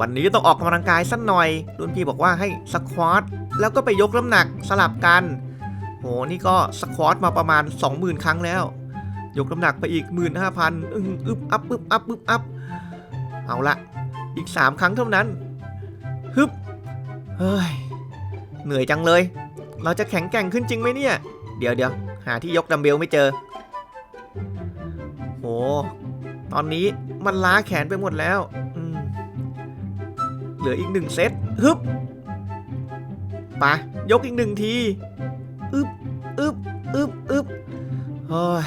วันนี้ต้องออกกำลังกายสักหน่อย รุ่นพี่บอกว่าให้สควอตแล้วก็ไปยกน้ำหนักสลับกัน โห นี่ก็สควอตมาประมาณ 20,000 ครั้งแล้ว ยกน้ำหนักไปอีก 15,000อึ้งอึบอับอึบอับอึบอับเอาละอีก 3 ครั้งเท่านั้น ฮึบ เฮ้ย เหนื่อยจังเลย เราจะแข็งแกร่งขึ้นจริงไหมเนี่ย เดี๋ยวเดี๋ยวหาที่ยกดัมเบลไม่เจอ โห ตอนนี้มันล้าแขนไปหมดแล้ว ลืออีกหนึ่งเซตฮึบไปะยกอีกหนึ่งทีอึบอึบอึบอึบเฮ้ย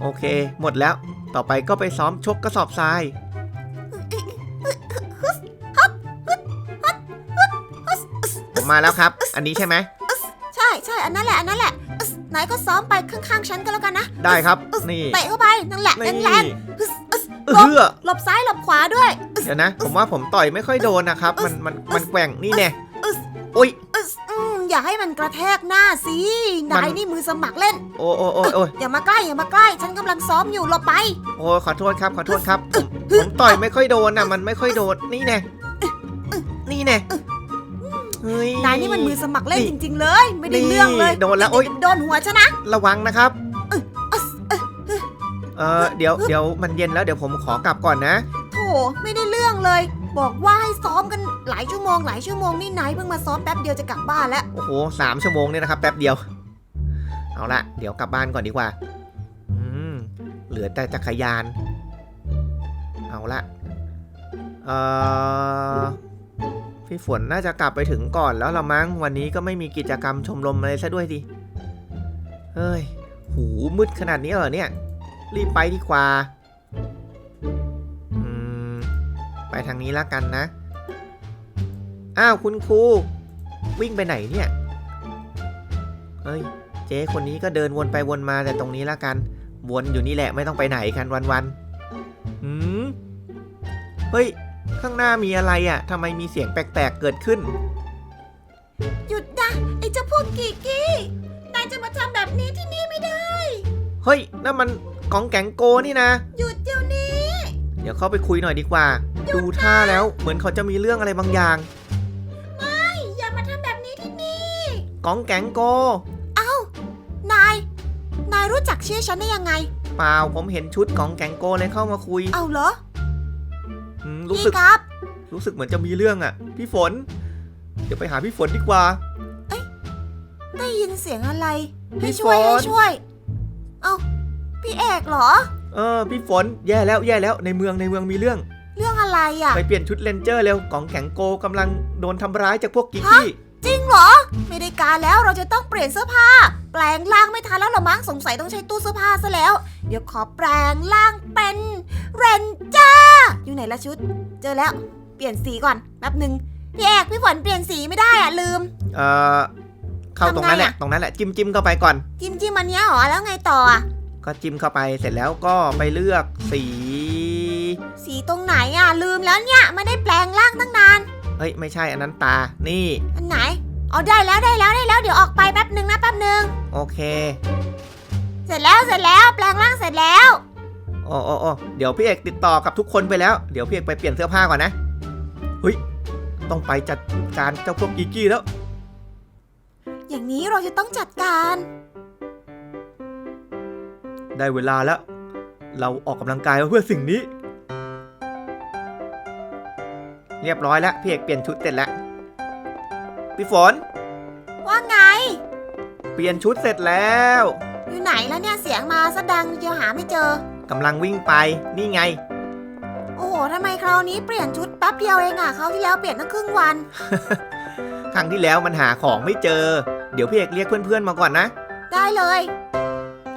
โอเค หมดแล้วต่อไปก็ไปซ้อมชกกระสอบทรายผมมาแล้วครับ อันนี้ใช่ไหมใช่ใช่อันนั้นแหละอันนั้นแหละอึ๊สไหนก็ซ้อมไปข้างๆฉันก็แล้วกันนะ ได้ครับอึ๊สนี่เตะเข้าไปนั่นแหละนี่แรงๆ อึ๊สอึ๊สเออหลบซ้ายหลบขวาด้วย เดี๋ยวนะ ผมว่าผมต่อยไม่ค่อยโดนนะครับ มันมันมันแกว่งนี่แน่อึ๊สอุ้ย อึ๊สอืมอย่าให้มันกระแทกหน้าสิมันนายนี่มือสมัครเล่น โอ้โอ้โอ้โอ้ยอย่ามาใกล้อย่ามาใกล้ ฉันกำลังซ้อมอยู่หลบไป โอ้ยขอโทษครับขอโทษครับผมผมต่อยไม่ค่อยโดนอะมันไม่ค่อยโดนนี่แน่นี่แน่เฮ้ย นายนี่มันมือสมัครเล่นนี่จริง ๆ เลย ไม่ได้นี่เรื่องเลยโดนแล้วโอ๊ยโดนหัวฉันนะ ระวังนะครับอึ๊สเอ้ย เออเดี๋ยวเดี๋ยวมันเย็นแล้วเดี๋ยวผมขอกลับก่อนนะ โถไม่ได้เรื่องเลย บอกว่าให้ซ้อมกันหลายชั่วโมงหลายชั่วโมงนี่นายเพิ่งมาซ้อมแป๊บเดียวจะกลับบ้านแล้ว โอ้โหสามชั่วโมงเนี่ยนะครับแป๊บเดียว เอาละเดี๋ยวกลับบ้านก่อนดีกว่า อืมเหลือแต่จักรยาน เอาละเอ่อพี่ฝนน่าจะกลับไปถึงก่อนแล้วละมั้งวันนี้ก็ไม่มีกิจกรรมชมรมอะไรซะด้วยดิ เฮ้ย หูมืดขนาดนี้เหรอเนี่ย รีบไปดีกว่า อืม ไปทางนี้ละกันนะ อ้าวคุณครู วิ่งไปไหนเนี่ยเฮ้ย เจ๊คนนี้ก็เดินวนไปวนมาแต่ตรงนี้ละกัน วนอยู่นี่แหละไม่ต้องไปไหนกันวันๆหืม เฮ้ย ข้างหน้ามีอะไรอะ่ะทำไมมีเสียงแปลกๆเกิดขึ้น หยุดนะไอ้เจ้าพวกกีกี้ นายจะมาทำแบบนี้ที่นี่ไม่ได้ เฮ้ยนั่นมัน กองแกงโกนี่นะ หยุดเดี๋ยวนี้ เดี๋ยวเข้าไปคุยหน่อยดีกว่า ดูท่าแล้วเหมือนเขาจะมีเรื่องอะไรบางอย่างอย่ามาทำแบบนี้ที่นี่ กองแกงโกนาย นายรู้จักชื่อฉันได้ยังไง เปล่าผมเห็นชุดของแกงโกเลยเข้ามาคุยเอาเหรออืมรู้พี่สึกครับ รู้สึกเหมือนจะมีเรื่องอะ่ะ พี่ฝน เดี๋ยวไปหาพี่ฝนดีกว่า ได้ยินเสียงอะไรพี่ให้ช่วยฝน ให้ช่วย เอา พี่เอกเหรอ เออพี่ฝนแย่แล้วแย่แล้วในเมืองในเมืองมีเรื่อง เรื่องอะไรอะ ไปเปลี่ยนชุดเลนเจอร์เร็วกองแข็งโกกำลังโดนทำร้ายจากพวกกิกกี้จริงเหรอ ไม่ได้การแล้วเราจะต้องเปลี่ยนเสื้อผ้า แปลงร่างไม่ทันแล้วเหรอมั้งสงสัยต้องใช้ตู้เสื้อผ้าซะแล้ว เดี๋ยวขอแปลงร่างเป็นเรนจ้าอยู่ไหนละชุด เจอแล้ว เปลี่ยนสีก่อนแป๊บหนึ่งพี่เอกพี่ฝนเปลี่ยนสีไม่ได้อะลืม เออเข้าตรงนั้นแหละทำไงอะตรงนั้นแหละจิ้มจิ้มเข้าไปก่อน จิ้มจิ้มอันเนี้ยเหรอแล้วไงต่ออะ ก็จิ้มเข้าไปเสร็จแล้วก็ไปเลือกสี สีตรงไหนอะลืมแล้วเนี่ยไม่ได้แปลงร่างตั้งนาน เฮ้ยไม่ใช่อันนั้นตา นี่ อันไหนเอาได้แล้วได้แล้วได้แล้วเดี๋ยวออกไปแป๊บหนึ่งนะแป๊บหนึ่งโอเค เสร็จแล้วเสร็จแล้วแปลงร่างเสร็จแล้วโอ้โอ้โอ้เดี๋ยวพี่เอกติดต่อกับทุกคนไปแล้วเดี๋ยวพี่เอกไปเปลี่ยนเสื้อผ้าก่อนนะเฮ้ยต้องไปจัดการเจ้าพวกกิกกี้แล้ว อย่างนี้เราจะต้องจัดการ ได้เวลาแล้ว เราออกกำลังกายมาเพื่อสิ่งนี้ เรียบร้อยแล้วพี่เอกเปลี่ยนชุดเสร็จแล้ว พี่ฝน ว่าไง เปลี่ยนชุดเสร็จแล้ว อยู่ไหนแล้วเนี่ยเสียงมาซะดังเดียวหาไม่เจอกำลังวิ่งไปนี่ไง โอ้โหทำไมคราวนี้เปลี่ยนชุดแป๊บเดียวเองอะคราวที่แล้วเปลี่ยนตั้งครึ่งวัน ครั้งที่แล้วมันหาของไม่เจอ เดี๋ยวพี่เอกเรียกเพื่อนๆมาก่อนนะ ได้เลย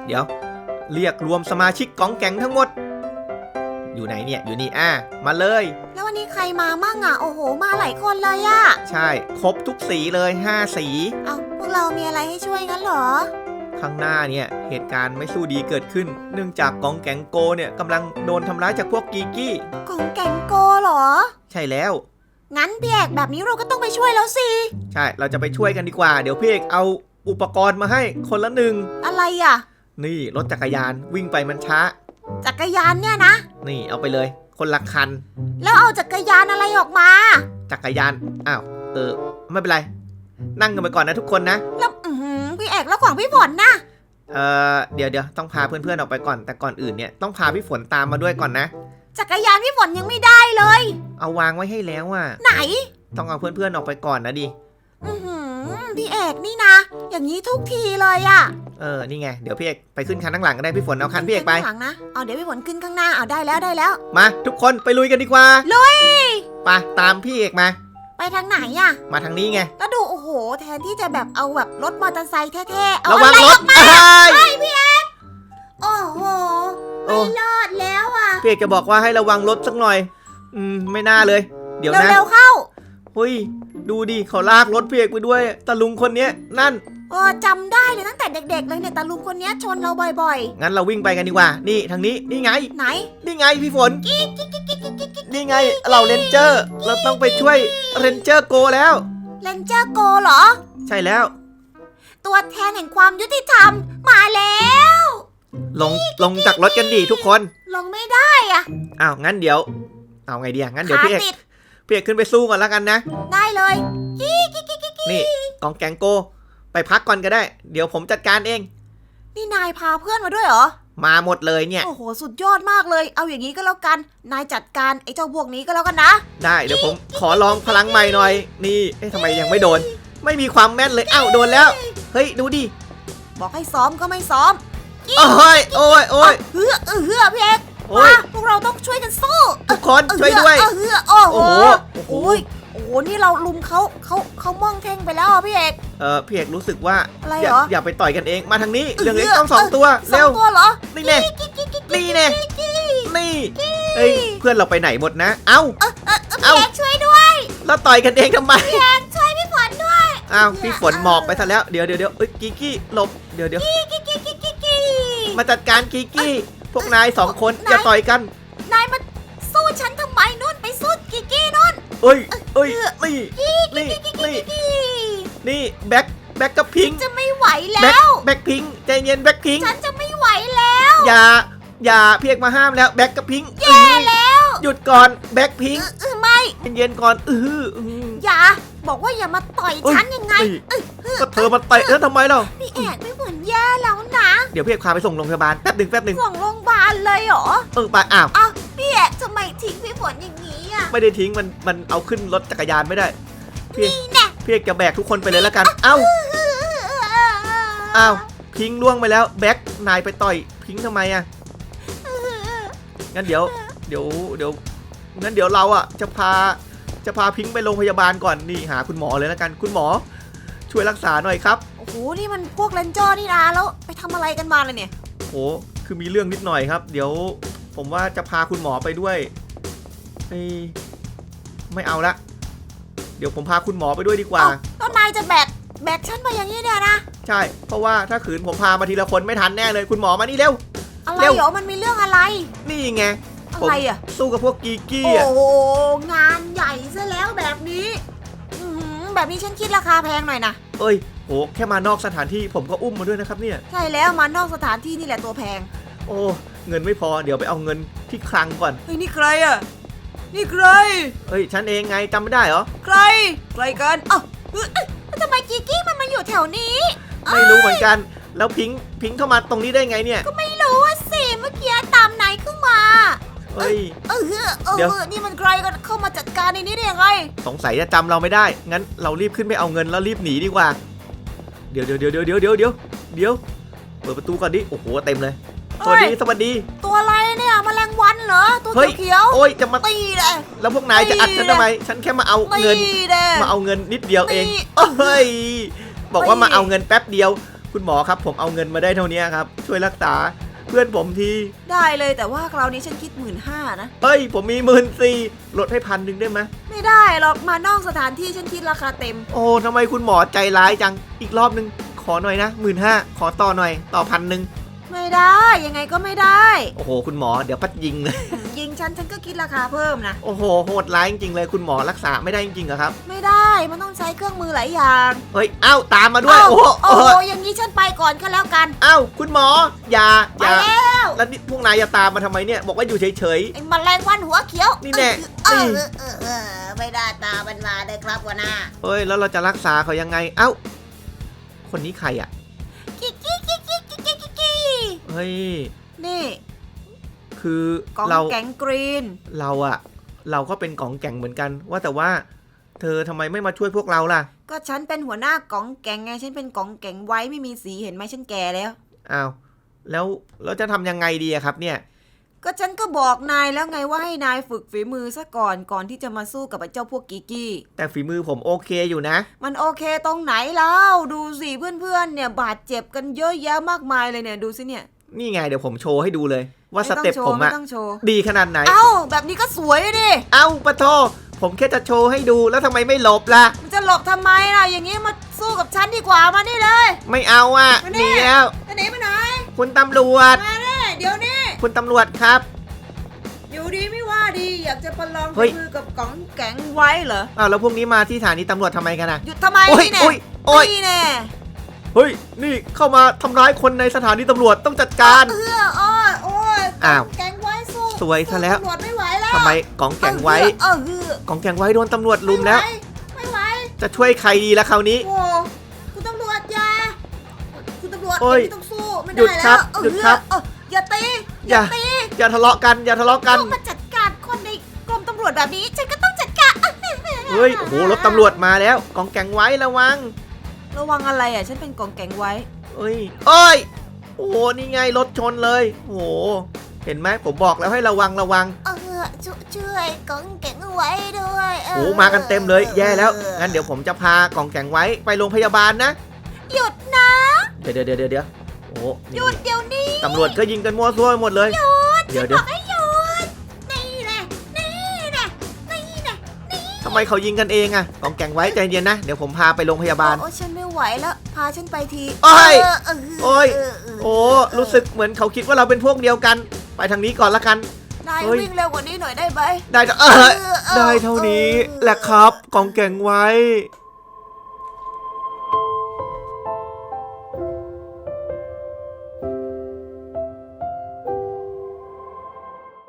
เดี๋ยว เรียกรวมสมาชิกของแก๊งทั้งหมด อยู่ไหนเนี่ย อยู่นี่อะมาเลย แล้ววันนี้ใครมามั่งอะโอ้โห มาหลายคนเลยอะใช่ ครบทุกสีเลย 5 สี เอาพวกเรามีอะไรให้ช่วยงั้นเหรอ ข้างหน้าเนี่ย เหตุการณ์ไม่สู้ดีเกิดขึ้น เนื่องจากกองแก๊งโกเนี่ยกำลังโดนทำร้ายจากพวกกีกี้ของแกงโกเหรอ ใช่แล้ว งั้นพี่เอกแบบนี้เราก็ต้องไปช่วยแล้วสิ ใช่ เราจะไปช่วยกันดีกว่า เดี๋ยวพี่เอกเอาอุปกรณ์มาให้คนละหนึ่ง อะไรอะ นี่รถจักรยานวิ่งไปมันช้า จักรยานเนี่ยนะ นี่เอาไปเลย คนละคัน แล้วเอาจักรยานอะไรออกมา จักรยาน อ้าว เออ ไม่เป็นไร นั่งกันไปก่อนนะทุกคนนะ แล้วอื้อหือพี่เอกแล้วของพี่ฝนนะเออเดี๋ยวเดี๋ยวต้องพาเพื่อนๆออกไปก่อน แต่ก่อนอื่นเนี่ยต้องพาพี่ฝนตามมาด้วยก่อนนะ จักรยานพี่ฝนยังไม่ได้เลย เอาวางไว้ให้แล้วอะ ไหน ต้องเอาเพื่อนๆออกไปก่อนนะดิ อือหือ พี่เอกนี่นะ อย่างนี้ทุกทีเลยอะเออ นี่ไง เดี๋ยวพี่เอกไปขึ้นคันข้างหลังก็ได้พี่ฝนเอาคันพี่เอกไป ข้างหลังนะเอาเดี๋ยวพี่ฝนขึ้นข้างหน้าเอาได้แล้วได้แล้ว มาทุกคนไปลุยกันดีกว่า ลุย ไปตามพี่เอกมา ไปทางไหนอะมาทางนี้ไง แล้วดูโอ้โห แทนที่จะแบบเอาแบบรถมอเตอร์ไซค์เท่ๆ เอาระวัอะงไรรอถอกมาเอ้ยโอ้โหโอ้ไม่รอดแล้วอะพี่เอกจะบอกว่าให้ระวังรถสักหน่อย อืม ไม่น่าเลย เดี๋ยวนะ เร็วๆเข้า เฮ้ย ดูดิเขาลากรถพี่เอกไปด้วยตาลุงคนเนี้ยนั่นเออจำได้เลยตั้งแต่เด็ก ๆ เลยเนี่ยตาลุงคนเนี้ยชนเราบ่อยงั้นเราวิ่งไปกันดีกว่า นี่ทางนี้นี่ไง ๆ ไหนนี่ไงพี่ฝนนี่ไงเราเรนเจอร์ เราต้องไปช่วยเรนเจอร์โกแล้ว เลนเจอร์โกเหรอ ใช่แล้ว ตัวแทนแห่งความยุติธรรมมาแล้ว ลงลงจากรถกันดีทุกคน ลงไม่ได้อะอ้าวงั้นเดี๋ยว เอาไงดีอะงั้นเดี๋ยวขาพี่เอกติด พี่เอกขึ้นไปสู้ก่อนแล้วกันนะ ได้เลยนี่กองแกงโก ไปพักก่อนก็ได้ เดี๋ยวผมจัดการเอง นี่นายพาเพื่อนมาด้วยเหรอ มาหมดเลยเนี่ย โอ้โห สุดยอดมากเลย เอาอย่างนี้ก็แล้วกัน นายจัดการไอ้เจ้าพวกนี้ก็แล้วกันนะ ได้ เดี๋ยวผมขอลองพลังใหม่หน่อย นี่ เอ๊ะทำไมยังไม่โดน ไม่มีความแม่นเลย อ้าวโดนแล้ว เฮ้ยดูดิ บอกให้ซ้อมก็ไม่ซ้อมโอ้ยโอ้ยโอ้ยเฮือเออเฮือพี่เอก โอ้ย มาพวกเราต้องช่วยกันสู้ทุกคนช่วยด้วย เออเฮือโอ้โหโอ้โห โอ้ยโอ้โหนี่เราลุมเขาเขาเขาม่องเท่งไปแล้วอะพี่เอก เออพี่เอกรู้สึกว่าอะไรอย่าเหรออย่าไปต่อยกันเองมาทางนี้เออเรื่องเล็กต้องสองตัวสอเร็งวตัวเหรอนี่แน่นี่แน่นี่เอ้ยเพื่อนเราไปไหนหมดนะ เอ้า เออเออเออเอ้า พี่เอกช่วยด้วยเราต่อยกันเองทำไมพี่เอกช่วยพี่ฝนด้วย อ้าวพี่ฝนหมอบไปซะแล้วเดี๋ยวเดี๋ยวเดี๋ยวเอ้ยกิกกี้หลบเดี๋ยวเดี๋ยวกิ๊กกิ๊กกิ๊กกิ๊กกิ๊กมาจัดการกิกกี้ พวกนายสองคนไหนอย่าต่อยกัน นายมาสู้ฉันทำไมนู่นไปสู้กิกกี้นู่นเอ้ยเอ้ยนี่นี่นี่กิ๊กนี่แบ็คแบ็คกับพิงจะไม่ไหวแบ็แล้ควแบ็คพิงใจเย็นแบ็คพิงฉันจะไม่ไหวแล้ว อย่าอย่าพี่เอกมาห้ามแล้วแบ็คกับพิงแย่แล้ว หยุดก่อนแบ็คพิงเออเออไม่เย็นๆก่อนอืออืออย่า บอกว่าอย่ามาต่อยเอ้ยฉันยังไงนี่ก็เธอมาเตะแล้วทำไมเราพี่แอกไม่เหมือนแย่แล้วนะ เดี๋ยวพี่เอกพาไปส่งโรงพยาบาลแป๊บหนึ่งแป๊บหนึ่งส่งโรงพยาบาลเลยเหรอ เออไปอ้าวอ้าวพี่แอกทำไมทิ้งพี่ฝนอย่างนี้อะ ไม่ได้ทิ้งมันมันเอาขึ้นรถจักรยานไม่ได้พี่นี่แน่พี่เอกจะแบกทุกคนไปเลยแล้วกัน เอ้าอ้าวพิงล่วงไปแล้วแบ็คนายไปต่อยพิงทำไมอะงั้นเดี๋ยว เดี๋ยวเดี๋ยวงั้นเดี๋ยวเราอะจะพา จะพาพิงไปโรงพยาบาลก่อนนี่หาคุณหมอเลยแล้วกันคุณหมอ ช่วยรักษาหน่อยครับโอ้โหนี่มันพวกเลนเจอร์นี่นะแล้วไปทำอะไรกันมาเลยเนี่ยโอ้คือมีเรื่องนิดหน่อยครับ เดี๋ยวผมว่าจะพาคุณหมอไปด้วยเอ้ยไม่เอาละ เดี๋ยวผมพาคุณหมอไปด้วยดีกว่าเอ้าแล้วนายจะแบกแบกฉันมาอย่างนี้เนี่ยนะใช่ เพราะว่าถ้าขืนผมพามาทีละคนไม่ทันแน่เลย คุณหมอมานี่เร็ว อะไรเร็ว เหรอมันมีเรื่องอะไร นี่ไง อะไรอะ สู้กับพวกกีกี้โอ้อะโหงานใหญ่ซะแล้วแบบนี้อื้อหือแบบนี้ฉันคิดราคาแพงหน่อยนะ เอ้ยโหแค่มานอกสถานที่ผมก็อุ้มมาด้วยนะครับเนี่ย ใช่แล้วมานอกสถานที่นี่แหละตัวแพง โอ้เงินไม่พอเดี๋ยวไปเอาเงินที่คลังก่อน เฮ้ยนี่ใครอะ นี่ใครเฮ้ยฉันเองไงจำไม่ได้เหรอ ใคร ใครกันเอ้าเอ้ยเอ้ยแล้วทำไมกิกกี้มันมาอยู่แถวนี้ไม่รู้เหมือนกัน แล้วพิงค์พิงค์เข้ามาตรงนี้ได้ไงเนี่ย ก็ไม่รู้ว่าสิ เมื่อกี้ตามนายขึ้นมา เฮ้ย เออเอเดี๋ยวอนี่มันใครกันเข้ามาจัดการในนี้ได้ยังไง สงสัยจะจำเราไม่ได้ งั้นเรารีบขึ้นไปเอาเงินแล้วรีบหนีดีกว่า เดี๋ยวเดี๋ยวเดี๋ยวเดี๋ยวเดี๋ยวเดี๋ยวเดี๋ยวเดี๋ยว เปิดประตูก่อนดิ โอ้โหเต็มเลย สวัสดีสวัสดี ตัวอะไรเนี่ยแมลงวันเหรอ ตัวเฮ้ย เขียวโอ้ย จะมา ๆตีเลย แล้วพวกนายจะอัดฉันทำไม ฉันแค่มาเอาตีเงินเลย มาเอาเงินนิดเดียวเองตีเฮ้ย บอกว่าตีมาเอาเงินแป๊บเดียว คุณหมอครับ ผมเอาเงินมาได้เท่านี้ครับ ช่วยรักษา เพื่อนผมที ได้เลยแต่ว่าคราวนี้ฉันคิดหมื่นห้านะ เฮ้ย ผมมีหมื่นสี่ลดให้พันหนึ่งได้ไหมไม่ได้หรอกมานอกสถานที่ฉันคิดราคาเต็ม โอ้ทำไมคุณหมอใจร้ายจัง อีกรอบหนึ่งขอหน่อยนะหมื่นห้าขอต่อหน่อยต่อพันหนึ่งไม่ได้ยังไงก็ไม่ได้ โอ้โห คุณหมอเดี๋ยวพัดยิงเลยยิง ฉันฉันก็คิดราคาเพิ่มนะโอ้โหโหดร้ายจริงๆเลยคุณหมอรักษาไม่ได้จริงๆเหรอครับไม่ได้มันต้องใช้เครื่องมือหลายอย่างเฮ้ยเอ้าตามมาด้วยเอ้าโอ้โหโอ้เอโหออย่างนี้ฉันไปก่อนก็แล้วกันเอ้าคุณหมออย่าไปอย่าแล้วแล้วนี่พวกนายอย่าตามมาทำไมเนี่ยบอกว่าอยู่เฉย ไอ้แมลงวันหัวเขียวนี่แน่ เออนี่เออเออเออไม่ได้ตามมันมาเลยครับหัวหน้าๆเฮ้ยแล้วเราจะรักษาเขายังไงเอ้า คนนี้ใครอะกิ๊กกิ๊กกิ๊กกิ๊กกิ๊กกิ๊กกิ๊กเฮ้ยนี่ คือกองเราแกงกรีน เราอะเราก็เป็นกองแก่งเหมือนกัน ว่าแต่ว่า เธอทำไมไม่มาช่วยพวกเราล่ะก็ฉันเป็นหัวหน้ากองแกงไง ฉันเป็นกองแกงไว้ไม่มีสีเห็นไหมฉันแก่แล้ว อ้าวแล้วเราจะทำยังไงดีอะครับ เนี่ย ก็ฉันก็บอกนายแล้วไงว่าให้นายฝึกฝีมือซะก่อนก่อนที่จะมาสู้กับไอ้เจ้าพวกกิกกี้ แต่ฝีมือผมโอเคอยู่นะ มันโอเคตรงไหนแล้วดูสิเพื่อนๆเนี่ยบาดเจ็บกันเยอะแยะมากมายเลยเนี่ยดูสิเนี่ย นี่ไงเดี๋ยวผมโชว์ให้ดูเลย ว่าสไต้องเต็ปโชผว์มไม่อะต้องโชว์ดีขนาดไหน เอ้า แบบนี้ก็สวยดิ เอ้าปะโทผมแค่จะโชว์ให้ดูแล้วทำไมไม่หลบล่ะ มันจะหลบทำไมล่ะ อย่างนี้มาสู้กับฉันดีกว่ามานี่เลย ไม่เอาอะมาหนี่นีแล้วจะหนีไปไหน คุณตำรวจ มาเนี่ยเดี๋ยวนี้ คุณตำรวจครับอยู่ดีไม่ว่าดีอยากจะประลองเฮ้ฝียมือกับกองแกงไว้เหรอ อ้าวแล้วพวกนี้มาที่สถานีตำรวจทำไมกันอะหยุดทำไมโอ้ยนี่แน่โอ้ยโอ้ยนี่แน่เฮ้ย นี่เข้ามาทำร้ายคนในสถานีตำรวจต้องจัดการ เออโอ้ยโอ้ยอ้าว แกงไว้สู้สวยซะแล้ว ตำรวจไม่ไหวแล้วทำไมกองแก่งไว้เออเออ กองแก่งไว้โดนตำรวจลุมแล้ว ไม่ไหวจะช่วยใครดีละคราวนี้ โอ้คุณตำรวจอย่าคุณตำรวจโอ้ยไม่ต้องสู้ไม่หยุได้ดครัแล้บวเออหยุดครับ เอออย่าตีอย่าตีอย่าทะเลาะกันอย่าทะเลาะกันต้องมาจัดการคนในกรมตำรวจแบบนี้ ฉันก็ต้องจัดการเฮ้ยโอ้โหรถตำรวจมาแล้วกองแก่งไว้ระวังระวังอะไรอะ ฉันเป็นกองแกงไว้ เอ้ยเอ้ยโอ้โหนี่ไงรถชนเลยโอ้โห เห็นไหมผมบอกแล้วให้ระวังระวังเออชช่วยกองแกงไว้ด้วยโอ้โหมากันเต็มเลยแย่แล้วงั้นเดี๋ยวผมจะพากองแก่งไว้ไปโรงพยาบาลนะ หยุดนะ เดี๋ยวเดี๋ยวเดี๋ยวเดี๋ยวโอ้โหหยุดเดี๋ยวนี้ตำรวจก็ยิงกันมั่วซั่วไปหมดเลยเดี๋ยวเดี๋ยวให้หยุดนี่แหละนี่แหละนี่แหละนี่ทำไมเขายิงกันเองอะกองแก่งไว้ใจเย็นนะเดี๋ยวผมพาไปโรงพยาบาลโอ้ฉันไม่ไหวแล้วพาฉันไปทีโอ้ยเเโอ้ยเเโอ้รู้สึกเหมือนเขาคิดว่าเราเป็นพวกเดียวกัน ไปทางนี้ก่อนละกัน นายเฮ้ย วิ่งเร็วกว่านี้หน่อยได้ไหม ได้เท่าเออเออได้เท่านี้แหละครับกองแก่งไว้เ